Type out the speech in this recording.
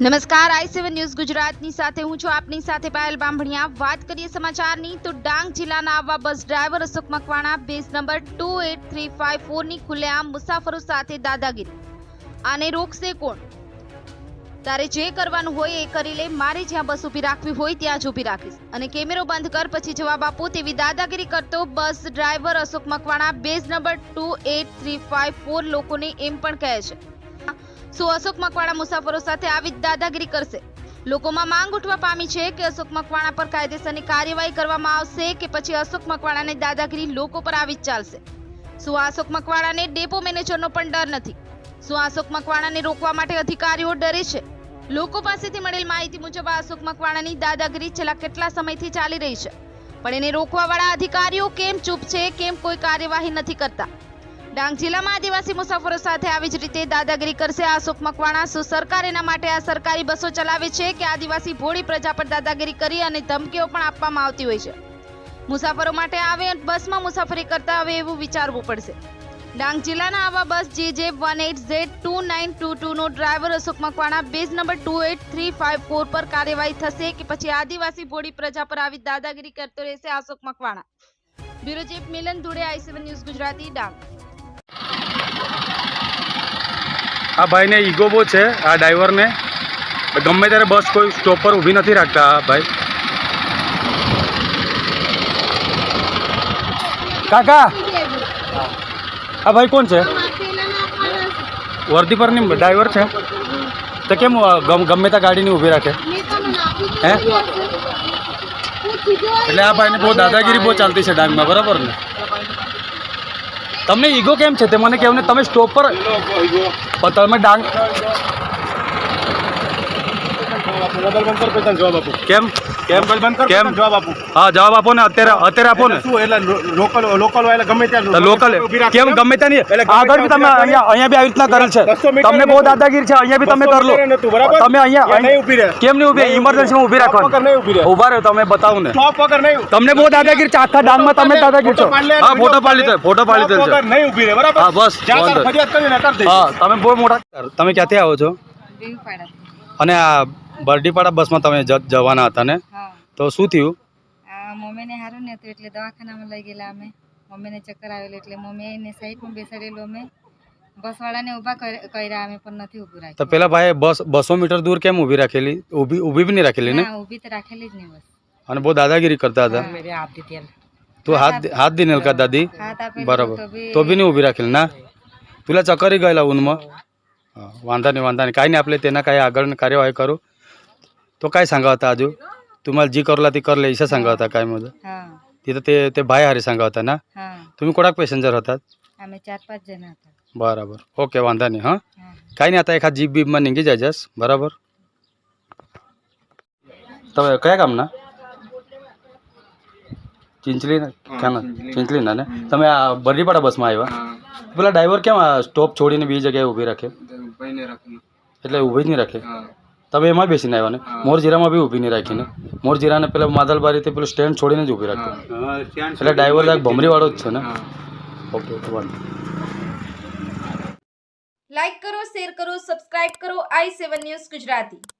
નમસ્કાર, આઈ seven news ગુજરાતની સાથે હું છું આપની સાથે પાયલ બાંભણિયા. વાત કરીએ સમાચારની, તો ડાંગ જિલ્લાના આવા bus driver Ashok Makwana, badge number two eight three five ફોરની ખુલ્લેઆમ મુસાફરો સાથે દાદાગીરી. આને રોકશે કોણ? તારે જે કરવાનું હોય એ કરી લે, મારે જ્યાં બસ ઊભી રાખવી હોય ત્યાં જ ઊભી રાખીશ. અને કેમેરો બંધ કર, પછી જવાબ આપો તેવી દાદાગીરી કરતો bus driver Ashok Makwana, badge number two eight three five four લોકોને એમ પણ કહે છે. શું અશોક મકવાણા મુસાફરો સાથે આવી દાદાગીરી કરશે. લોકોમાં માંગ ઉઠવા પામી છે કે અશોક મકવાણા પર કાયદેસરની કાર્યવાહી કરવામાં આવશે કે પછી અશોક મકવાણાની દાદાગીરી લોકો પર આવી જ ચાલશે. શું અશોક મકવાણાને ડેપો મેનેજરનો પણ ડર નથી? શું અશોક મકવાણાને રોકવા માટે અધિકારીઓ ડરે છે? લોકો પાસેથી મળેલ માહિતી મુજબ અશોક મકવાણાની દાદાગીરી છેલ્લા કેટલા સમયથી ચાલી રહી છે. પણ એને રોકવાવાળા અધિકારીઓ કેમ ચૂપ છે? કેમ કોઈ કાર્યવાહી નથી કરતા? ડાંગ જિલ્લામાં આદિવાસી મુસાફરો સાથે આવી જ રીતે દાદાગીરી કરશે. આ અશોક મકવાણા શું સરકાર એના માટે આ સરકારી બસો ચલાવે છે કે આદિવાસી ભોળી પ્રજા પર દાદાગીરી કરી અને ધમકીઓ પણ આપવામાં આવતી હોય છે? મુસાફરો માટે આવે બસમાં મુસાફરી કરતા હવે એવું વિચારવું પડશે. ડાંગ જિલ્લાના આવા bus J J one eight Z two nine two ટુનો driver Ashok Makwana badge number two eight three five four પર કાર્યવાહી થશે કે પછી આદિવાસી ભોળી પ્રજા પર આવી દાદાગીરી કરતો રહેશે Ashok Makwana. Bureau chief Milan Dhude I seven news Gujarati Dang. આ ભાઈને ઈગો બહુ છે, આ ડ્રાઈવરને. ગમે ત્યારે બસ કોઈ સ્ટોપ પર ઊભી નથી રાખતા આ ભાઈ. કાકા! આ ભાઈ કોણ છે? વર્દી પરની ડ્રાઈવર છે. તો કેમ ગમે ત્યાં ગાડીની ઊભી રાખે? હે? એટલે આ ભાઈને બહુ દાદાગીરી બહુ ચાલતી છે ડાંગમાં, બરાબર ને? તમને ઈગો કેમ છે? તે મને કહેવું ને તમે સ્ટોપ પર તમે ડાંગ મોબાઈલ બંધ કર પછી જવાબ આપું. કેમ? કેમ? મોબાઈલ બંધ કર કેમ? જવાબ આપું. હા જવાબ આપો ને. અત્યારે અત્યારે આપો ને. શું? એટલે લોકલ લોકલ વાળા ગમે ત્યાં લોકલ કેમ? ગમે ત્યાં નહીં. આગળ બી તમે અહીંયા અહીંયા બી આવી રીતના કરેલ છે. તમને બહુ. દાદાગીરી છે. અહીંયા બી તમે બસો કર લો. મીટરે નતું, બરાબર? તમે અહીંયા નહીં ઊભી રહે. કેમ નહીં ઊભી ઇમરજન્સીમાં ઊભી સ્ટોપ વગર નહીં ઊભી રહે. રાખો ઊભા રહ્યો તમે બતાવો ને. સ્ટોપ વગર નહીં તમને બહુ દાદાગીરી છે. આખા ડાંગમાં તમે દાદાગીરી છો. હા ફોટો પાડી લીધો ફોટો પાડી લીધો છે નહીં ઊભી રહે બરાબર? હા બસ. હા તમે બહુ મોટા તમે ક્યાંથી આવો છો? અને આ બરડીપાડા બસમાં તમે જ- જવાના હતા ને તો શું થયું? આ મમ્મીને સારું ને હતું એટલે દવાખાનામાં લઈ ગયેલા અમે. મમ્મીને ચક્કર આવેલું એટલે મમ્મી એને સાઈડમાં બેસાડેલું અમે. બસવાળાને ઊભા કર- કર્યા અમે પણ નથી ઊભું તો રાખ્યું પેલા ભાઈ બસ બસો મીટર દૂર કેમ ઊભી રાખેલી? ઊભી ઊભી બી નહીં રાખેલી ને? ઊભી તો રાખેલી જ નહીં બસ. અને બહુ દાદાગીરી કરતા હતા? તું હાથ હાથ દી કા દાદી બરાબર. તો બી નહીં ઊભી રાખેલી ના? તુલા ચકરી ગયેલા ઊનમાં? હા વાંધા નહીં વાંધા નહીં. કાંઈ નહીં આપણે તેના કાંઈ આગળ કાર્યવાહી કરું. તો काय सांगा होता अजून तुम्हाला जी करला ती करले इशा सांगा होता काय माझं હા तिथं ते ते भाई हारी सांगा होता ना હા तुम्ही कोणाक पेसेंजर होतात અમે ચાર પાંચ જણા હતા બરાબર ઓકે વાંધા નહીં હા હા કાંઈ નહીં आता એખાદ જીપ બીપમાં નીકળી જાય જસ બરાબર તમે કયા ગામના ચિંચલી ક્યાંના ચિંચલીના ને તમે આ બરડીપાડા બસમાં આવ્યા પેલા ડ્રાઈવર કેમ આ સ્ટોપ છોડીને બીજી જગ્યાએ ઊભી રાખે એટલે ઊભી જ નહીં રાખે તમે એમાં બેસીને આવ્યા ને મોરજીરામાં બી ઊભી નહીં રાખીને મોરજીરાને પેલા માદલબારીથી પેલું સ્ટેન્ડ છોડીને જ ઊભી રાખે એટલે ડ્રાઈવર લાગ ભમરીવાળો જ છે ને ઓકે ઓકે વાંધો લાઈક કરો શેર કરો સબસ્ક્રાઇબ કરો આઈ સેવન ન્યૂઝ ગુજરાતી